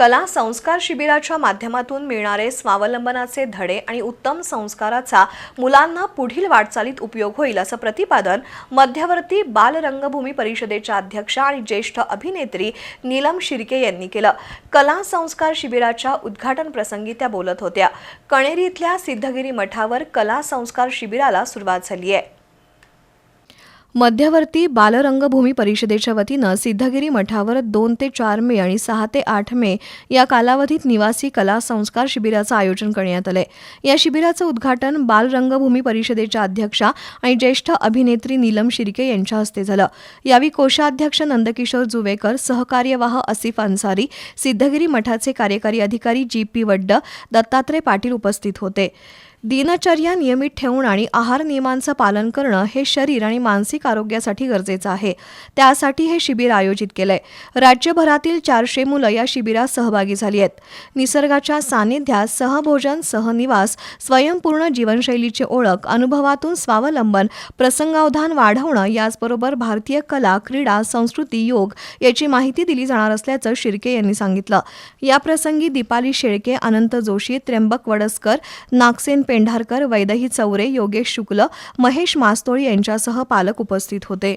कला संस्कार शिबिराच्या माध्यमातून मिळणारे स्वावलंबनाचे धडे आणि उत्तम संस्काराचा मुलांना पुढील वाटचालीत उपयोग होईल असं प्रतिपादन मध्यवर्ती बालरंगभूमी परिषदेच्या अध्यक्षा आणि ज्येष्ठ अभिनेत्री नीलम शिर्के यांनी केलं. कला संस्कार शिबिराच्या उद्घाटन प्रसंगी त्या बोलत होत्या. कणेरी इथल्या सिद्धगिरी मठावर कला संस्कार शिबिराला सुरुवात झाली आहे. मध्यवर्ती बालरंगभूमी परिषदेच्या वतीनं सिद्धगिरी मठावर दोन ते चार मे आणि सहा ते आठ मे या कालावधीत निवासी कला संस्कार शिबिराचं आयोजन करण्यात आलंय. या शिबिराचं उद्घाटन बालरंगभूमी परिषदेच्या अध्यक्षा आणि ज्येष्ठ अभिनेत्री नीलम शिर्के यांच्या हस्ते झालं. यावेळी कोषाध्यक्ष नंदकिशोर जुवेकर सहकार्यवाह असिफ अन्सारी सिद्धगिरी मठाचे कार्यकारी अधिकारी जी पी वड्ड दत्तात्रय पाटील उपस्थित होते. दिनचर्या नियमित ठेवून आणि आहार नियमांचं पालन करणं हे शरीर आणि मानसिक आरोग्यासाठी गरजेचं आहे. त्यासाठी हे शिबिर आयोजित केलंय. राज्यभरातील चारशे मुलं या शिबिरात सहभागी झाली आहेत. निसर्गाच्या सानिध्यात सहभोजन सहनिवास स्वयंपूर्ण जीवनशैलीची ओळख अनुभवातून स्वावलंबन प्रसंगावधान वाढवणं याचबरोबर भारतीय कला क्रीडा संस्कृती योग याची माहिती दिली जाणार असल्याचं शिर्के यांनी सांगितलं. याप्रसंगी दीपाली शेळके अनंत जोशी त्र्यंबक वडसकर नागसेन पेंढारकर वैदही चौरे योगेश शुक्ल महेश मास्तोळी यांच्यासह पालक उपस्थित होते.